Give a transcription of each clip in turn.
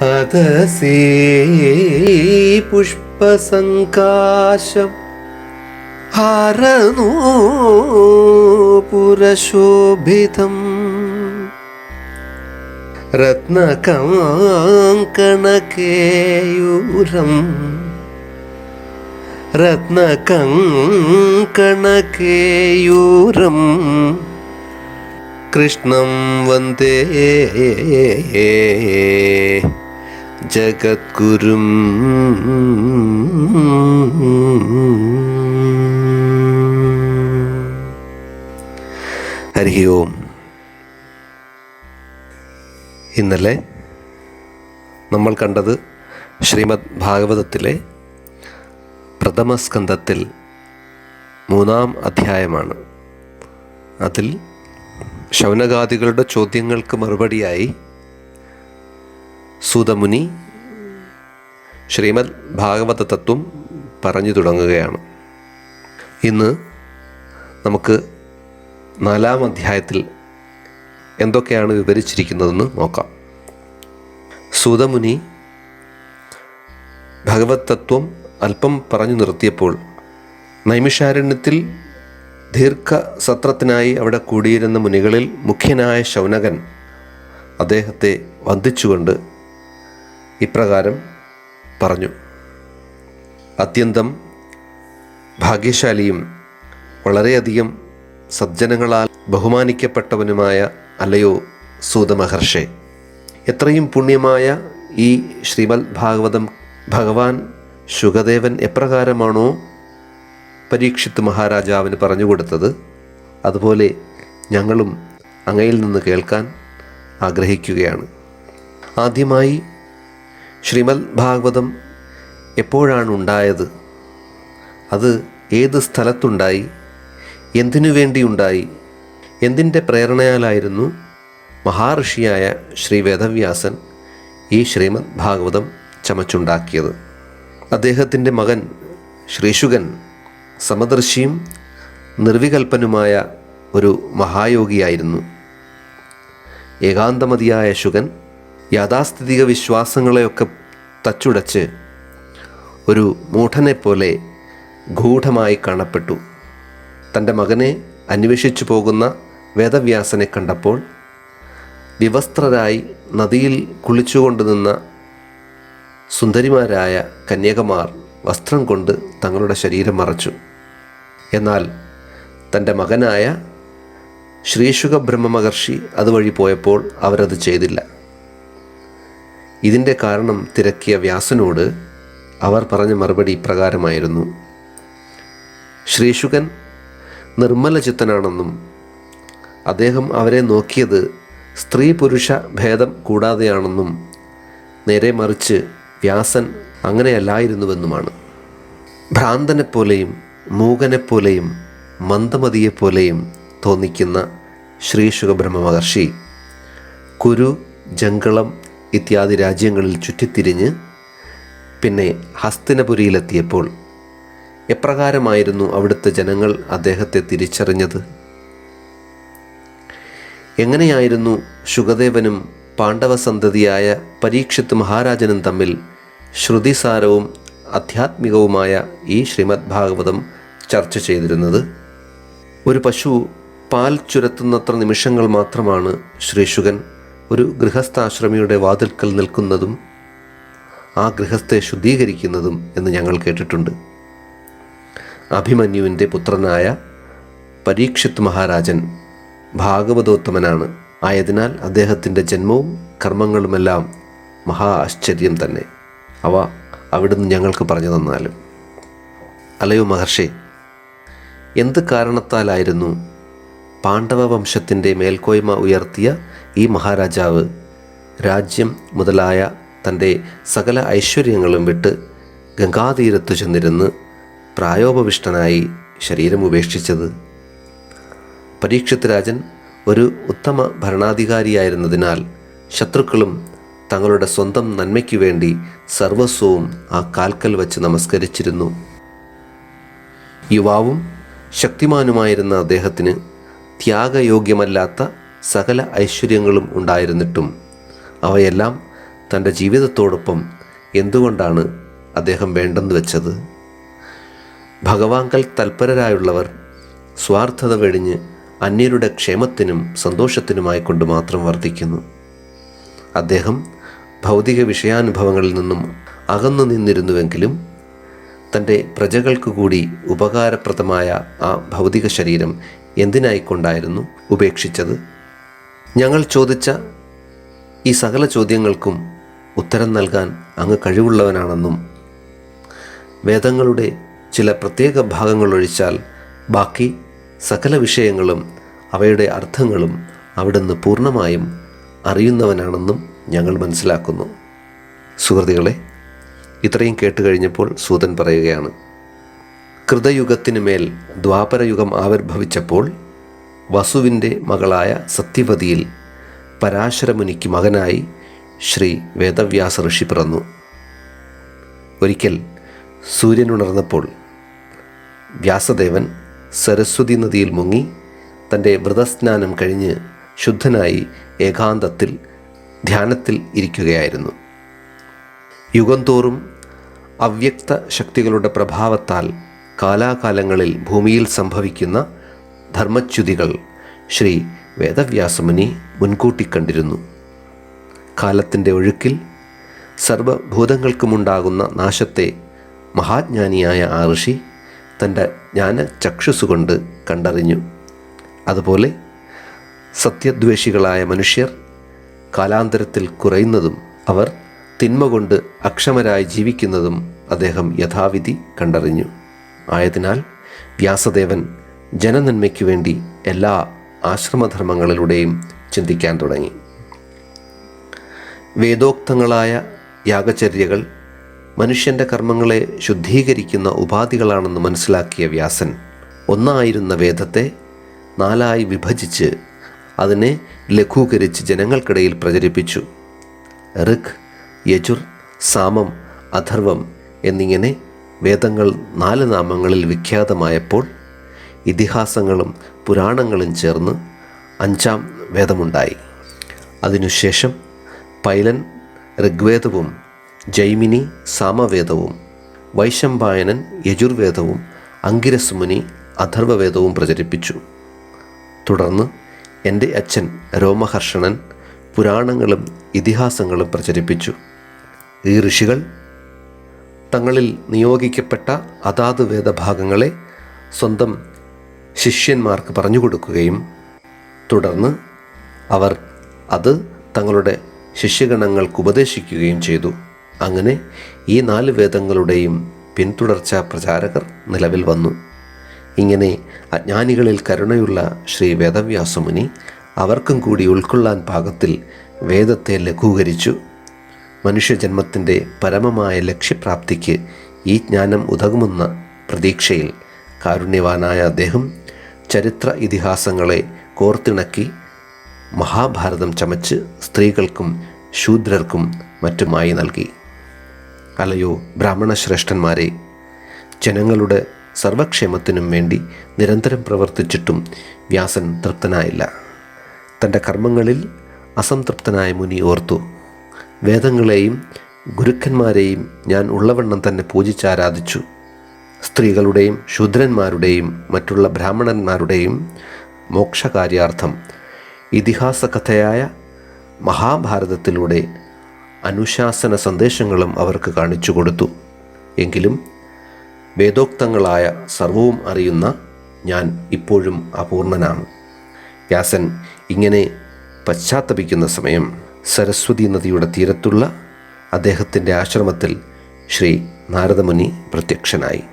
അതസേ പുഷ്പസങ്കാശം ഹരനോ പുരശോഭിതം. രത്നകങ്കണകേയൂരം. രത്നകങ്കണകേയൂരം. കൃഷ്ണം വന്ദേ. ജഗദ്ഗുരും. ഹരി ഓം. ഇന്നലെ നമ്മൾ കണ്ടത് ശ്രീമദ് ഭാഗവതത്തിലെ പ്രഥമസ്കന്ധത്തിൽ മൂന്നാം അധ്യായമാണ്. അതിൽ ശൗനകാദികളുടെ ചോദ്യങ്ങൾക്ക് മറുപടിയായി സൂതമുനി ശ്രീമദ് ഭാഗവത തത്വം പറഞ്ഞു തുടങ്ങുകയാണ്. ഇന്ന് നമുക്ക് നാലാം അധ്യായത്തിൽ എന്തൊക്കെയാണ് വിവരിച്ചിരിക്കുന്നതെന്ന് നോക്കാം. സൂതമുനി ഭഗവത് തത്വം അല്പം പറഞ്ഞു നിർത്തിയപ്പോൾ നൈമിഷാരണ്യത്തിൽ ദീർഘസത്രത്തിനായി അവിടെ കൂടിയിരുന്ന മുനികളിൽ മുഖ്യനായ ശൗനകൻ അദ്ദേഹത്തെ വന്ദിച്ചുകൊണ്ട് ഇപ്രകാരം പറഞ്ഞു. അത്യന്തം ഭാഗ്യശാലിയും വളരെയധികം സജ്ജനങ്ങളാൽ ബഹുമാനിക്കപ്പെട്ടവനുമായ അല്ലയോ സൂതമഹർഷെ. എത്രയും പുണ്യമായ ഈ ശ്രീമദ് ഭാഗവതം ഭഗവാൻ ശുഗദേവൻ എപ്രകാരമാണോ പരീക്ഷിത്ത് മഹാരാജാവിന് പറഞ്ഞു കൊടുത്തത് അതുപോലെ ഞങ്ങളും അങ്ങയിൽ നിന്ന് കേൾക്കാൻ ആഗ്രഹിക്കുകയാണ്. ആദ്യമായി ശ്രീമദ് ഭാഗവതം എപ്പോഴാണ് ഉണ്ടായത്? അത് ഏത് സ്ഥലത്തുണ്ടായി? എന്തിനു വേണ്ടിയുണ്ടായി? എന്തിന്റെ പ്രേരണയാലായിരുന്നു മഹാർഷിയായ ശ്രീ വേദവ്യാസൻ ഈ ശ്രീമദ് ഭാഗവതം ചമച്ചുണ്ടാക്കിയത്? അദ്ദേഹത്തിന്റെ മകൻ ശ്രീശുകൻ സമദർശിയും നിർവികൽപ്പനുമായ ഒരു മഹായോഗിയായിരുന്നു. ഏകാന്തമതിയായ ശുഗൻ യാഥാസ്ഥിതിക വിശ്വാസങ്ങളെയൊക്കെ തച്ചുടച്ച് ഒരു മൂഢനെപ്പോലെ ഗൂഢമായി കാണപ്പെട്ടു. തന്റെ മകനെ അന്വേഷിച്ചു പോകുന്ന വേദവ്യാസനെ കണ്ടപ്പോൾ വിവസ്ത്രരായി നദിയിൽ കുളിച്ചുകൊണ്ട് നിന്ന സുന്ദരിമാരായ കന്യകമാർ വസ്ത്രം കൊണ്ട് തങ്ങളുടെ ശരീരം മറച്ചു. എന്നാൽ തന്റെ മകനായ ശ്രീശുഖ ബ്രഹ്മ മഹർഷി അതുവഴി പോയപ്പോൾ അവരത് ചെയ്തില്ല. ഇതിന്റെ കാരണം തിരക്കിയ വ്യാസനോട് അവർ പറഞ്ഞ മറുപടി ഇപ്രകാരമായിരുന്നു. ശ്രീശുഖൻ നിർമ്മല ചിത്തനാണെന്നും അദ്ദേഹം അവരെ നോക്കിയത് സ്ത്രീ പുരുഷ ഭേദം കൂടാതെയാണെന്നും നേരെ മറിച്ച് വ്യാസൻ അങ്ങനെയല്ലായിരുന്നുവെന്നുമാണ്. ഭ്രാന്തനെപ്പോലെയും മൂകനെപ്പോലെയും മന്ദമതിയെപ്പോലെയും തോന്നിക്കുന്ന ശ്രീ ശുഖബ്രഹ്മ മഹർഷി കുരു ജംഗളം ഇത്യാദി രാജ്യങ്ങളിൽ ചുറ്റിത്തിരിഞ്ഞ് പിന്നെ ഹസ്തിനപുരിയിലെത്തിയപ്പോൾ എപ്രകാരമായിരുന്നു അവിടുത്തെ ജനങ്ങൾ അദ്ദേഹത്തെ തിരിച്ചറിഞ്ഞത്? എങ്ങനെയായിരുന്നു ശുഗദേവനും പാണ്ഡവസന്തതിയായ പരീക്ഷിത് മഹാരാജനും തമ്മിൽ ശ്രുതിസാരവും ആധ്യാത്മികവുമായ ഈ ശ്രീമദ് ഭാഗവതം ചർച്ച ചെയ്തിരുന്നത് ഒരു പശു പാൽ ചുരത്തുന്നത്ര നിമിഷങ്ങൾ മാത്രമാണ് ശ്രീശുകൻ ഒരു ഗൃഹസ്ഥാശ്രമിയുടെ വാതിൽക്കൽ നിൽക്കുന്നതും ആ ഗൃഹസ്ഥെ ശുദ്ധീകരിക്കുന്നതും എന്ന് ഞങ്ങൾ കേട്ടിട്ടുണ്ട്. അഭിമന്യുവിന്റെ പുത്രനായ പരീക്ഷിത് മഹാരാജൻ ഭാഗവതോത്തമനാണ്. ആയതിനാൽ അദ്ദേഹത്തിന്റെ ജന്മവും കർമ്മങ്ങളുമെല്ലാം മഹാ ആശ്ചര്യം തന്നെ. അവ അവിടുന്ന് ഞങ്ങൾക്ക് പറഞ്ഞു തന്നാലും. അലയോ മഹർഷി എന്ത് കാരണത്താലായിരുന്നു പാണ്ഡവ വംശത്തിന്റെ മേൽക്കോയ്മ ഉയർത്തിയ ഈ മഹാരാജാവ് രാജ്യം മുതലായ തന്റെ സകല ഐശ്വര്യങ്ങളും വിട്ട് ഗംഗാതീരത്തു ചെന്നിരുന്ന് പ്രായോപവിഷ്ടനായി ശരീരം ഉപേക്ഷിച്ചത്? പരീക്ഷിത് രാജൻ ഒരു ഉത്തമ ഭരണാധികാരിയായിരുന്നതിനാൽ ശത്രുക്കളും തങ്ങളുടെ സ്വന്തം നന്മയ്ക്കു വേണ്ടി സർവസ്വവും ആ കാൽക്കൽ വച്ച് നമസ്കരിച്ചിരുന്നു. യുവാവും ശക്തിമാനുമായിരുന്ന അദ്ദേഹത്തിന് ത്യാഗയോഗ്യമല്ലാത്ത സകല ഐശ്വര്യങ്ങളും ഉണ്ടായിരുന്നിട്ടും അവയെല്ലാം തന്റെ ജീവിതത്തോടൊപ്പം എന്തുകൊണ്ടാണ് അദ്ദേഹം വേണ്ടെന്ന് വെച്ചത്? ഭഗവാങ്കൽ തൽപരരായുള്ളവർ സ്വാർത്ഥത വെടിഞ്ഞ് അന്യരുടെ ക്ഷേമത്തിനും സന്തോഷത്തിനുമായി കൊണ്ട് മാത്രം വർദ്ധിക്കുന്നു അദ്ദേഹം ഭൗതിക വിഷയാനുഭവങ്ങളിൽ നിന്നും അകന്നു നിന്നിരുന്നുവെങ്കിലും തന്റെ പ്രജകൾക്ക് കൂടി ഉപകാരപ്രദമായ ആ ഭൗതിക ശരീരം എന്തിനായിക്കൊണ്ടായിരുന്നു ഉപേക്ഷിച്ചത്? ഞങ്ങൾ ചോദിച്ച ഈ സകല ചോദ്യങ്ങൾക്കും ഉത്തരം നൽകാൻ അങ്ങ് കഴിവുള്ളവനാണെന്നും വേദങ്ങളുടെ ചില പ്രത്യേക ഭാഗങ്ങൾ ഒഴിച്ചാൽ ബാക്കി സകല വിഷയങ്ങളും അവയുടെ അർത്ഥങ്ങളും അവിടുന്ന് പൂർണമായും അറിയുന്നവനാണെന്നും ഞങ്ങൾ മനസ്സിലാക്കുന്നു. സുഹൃത്തുക്കളെ ഇത്രയും കേട്ട് കഴിഞ്ഞപ്പോൾ സൂതൻ പറയുകയാണ് കൃതയുഗത്തിനു മേൽ ദ്വാപരയുഗം ആവിർഭവിച്ചപ്പോൾ വസുവിന്റെ മകളായ സത്യവതിയിൽ പരാശരമുനിക്ക് മകനായി ശ്രീ വേദവ്യാസ ഋഷി പിറന്നു. ഒരിക്കൽ സൂര്യൻ ഉണർന്നപ്പോൾ വ്യാസദേവൻ സരസ്വതി നദിയിൽ മുങ്ങി തന്റെ വ്രതസ്നാനം കഴിഞ്ഞ് ശുദ്ധനായി ഏകാന്തത്തിൽ ധ്യാനത്തിൽ ഇരിക്കുകയായിരുന്നു. യുഗം തോറും അവ്യക്ത ശക്തികളുടെ പ്രഭാവത്താൽ കാലാകാലങ്ങളിൽ ഭൂമിയിൽ സംഭവിക്കുന്ന ധർമ്മച്യുതികൾ ശ്രീ വേദവ്യാസമുനി മുൻകൂട്ടി കണ്ടിരുന്നു. കാലത്തിന്റെ ഒഴുക്കിൽ സർവഭൂതങ്ങൾക്കുമുണ്ടാകുന്ന നാശത്തെ മഹാജ്ഞാനിയായ ആ ഋഷി തന്റെ ജ്ഞാന ചക്ഷുസുകൊണ്ട് കണ്ടറിഞ്ഞു. അതുപോലെ സത്യദ്വേഷികളായ മനുഷ്യർ കാലാന്തരത്തിൽ കുറയുന്നതും അവർ തിന്മ കൊണ്ട് അക്ഷമരായി ജീവിക്കുന്നതും അദ്ദേഹം യഥാവിധി കണ്ടറിഞ്ഞു. ആയതിനാൽ വ്യാസദേവൻ ജനനന്മയ്ക്കു വേണ്ടി എല്ലാ ആശ്രമധർമ്മങ്ങളിലൂടെയും ചിന്തിക്കാൻ തുടങ്ങി. വേദോക്തങ്ങളായ യാഗചര്യകൾ മനുഷ്യന്റെ കർമ്മങ്ങളെ ശുദ്ധീകരിക്കുന്ന ഉപാധികളാണെന്ന് മനസ്സിലാക്കിയ വ്യാസൻ ഒന്നായിരുന്ന വേദത്തെ നാലായി വിഭജിച്ച് അതിനെ ലഘൂകരിച്ച് ജനങ്ങൾക്കിടയിൽ പ്രചരിപ്പിച്ചു. ഋഗ് യജുർ സാമം അഥർവം എന്നിങ്ങനെ വേദങ്ങൾ നാല് നാമങ്ങളിൽ വിഖ്യാതമായപ്പോൾ ഇതിഹാസങ്ങളും പുരാണങ്ങളും ചേർന്ന് അഞ്ചാം വേദമുണ്ടായി. അതിനുശേഷം പൈലൻ ഋഗ്വേദവും ജൈമിനി സാമവേദവും വൈശമ്പായനൻ യജുർവേദവും അങ്കിരസുമുനി അഥർവവേദവും പ്രചരിപ്പിച്ചു. തുടർന്ന് എന്റെ അച്ഛൻ രോമഹർഷണൻ പുരാണങ്ങളും ഇതിഹാസങ്ങളും പ്രചരിപ്പിച്ചു. ഈ ഋഷികൾ തങ്ങളിൽ നിയോഗിക്കപ്പെട്ട അതാത് വേദഭാഗങ്ങളെ സ്വന്തം ശിഷ്യന്മാർക്ക് പറഞ്ഞു കൊടുക്കുകയും തുടർന്ന് അവർ അത് തങ്ങളുടെ ശിഷ്യഗണങ്ങൾക്ക് ഉപദേശിക്കുകയും ചെയ്തു. അങ്ങനെ ഈ നാല് വേദങ്ങളുടെയും പിന്തുടർച്ച പ്രചാരകർ നിലവിൽ വന്നു. ഇങ്ങനെ അജ്ഞാനികളിൽ കരുണയുള്ള ശ്രീ വേദവ്യാസമുനി അവർക്കും കൂടി ഉൾക്കൊള്ളാൻ പാകത്തിൽ വേദത്തെ ലഘൂകരിച്ചു. മനുഷ്യജന്മത്തിന്റെ പരമമായ ലക്ഷ്യപ്രാപ്തിക്ക് ഈ ജ്ഞാനം ഉതകുമെന്ന പ്രതീക്ഷയിൽ കാരുണ്യവാനായ അദ്ദേഹം ചരിത്ര ഇതിഹാസങ്ങളെ കോർത്തിണക്കി മഹാഭാരതം ചമച്ച് സ്ത്രീകൾക്കും ശൂദ്രർക്കും മറ്റുമായി നൽകി. അലയോ ബ്രാഹ്മണ ശ്രേഷ്ഠന്മാരെ ജനങ്ങളുടെ സർവക്ഷേമത്തിനും വേണ്ടി നിരന്തരം പ്രവർത്തിച്ചിട്ടും വ്യാസൻ തൃപ്തനായില്ല. തന്റെ കർമ്മങ്ങളിൽ അസംതൃപ്തനായ മുനി ഓർത്തു വേദങ്ങളെയും ഗുരുക്കന്മാരെയും ഞാൻ ഉള്ളവണ്ണം തന്നെ പൂജിച്ചാരാധിച്ചു. സ്ത്രീകളുടെയും ശൂദ്രന്മാരുടെയും മറ്റുള്ള ബ്രാഹ്മണന്മാരുടെയും മോക്ഷകാര്യാർത്ഥം ഇതിഹാസ കഥയായ മഹാഭാരതത്തിലൂടെ അനുശാസന സന്ദേശങ്ങളും അവർക്ക് കാണിച്ചു കൊടുത്തു. എങ്കിലും വേദോക്തങ്ങളായ സർവവും അറിയുന്ന ഞാൻ ഇപ്പോഴും അപൂർണനാണ്. വ്യാസൻ ഇങ്ങനെ പശ്ചാത്തപിക്കുന്ന സമയം സരസ്വതി നദിയുടെ തീരത്തുള്ള അദ്ദേഹത്തിന്റെ ആശ്രമത്തിൽ ശ്രീ നാരദമുനി പ്രത്യക്ഷനായി.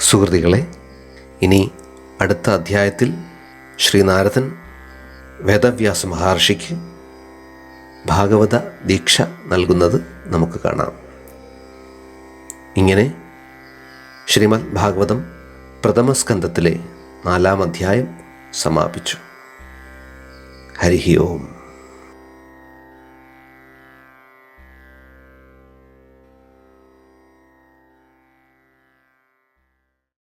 സുഹൃതികളെ ഇനി അടുത്ത അധ്യായത്തിൽ ശ്രീനാരദൻ വേദവ്യാസ മഹർഷിക്ക് ഭാഗവത ദീക്ഷ നൽകുന്നത് നമുക്ക് കാണാം. ഇങ്ങനെ ശ്രീമദ് ഭാഗവതം പ്രഥമസ്കന്ധത്തിലെ നാലാം അധ്യായം സമാപിച്ചു. ഹരിഹി ഓം.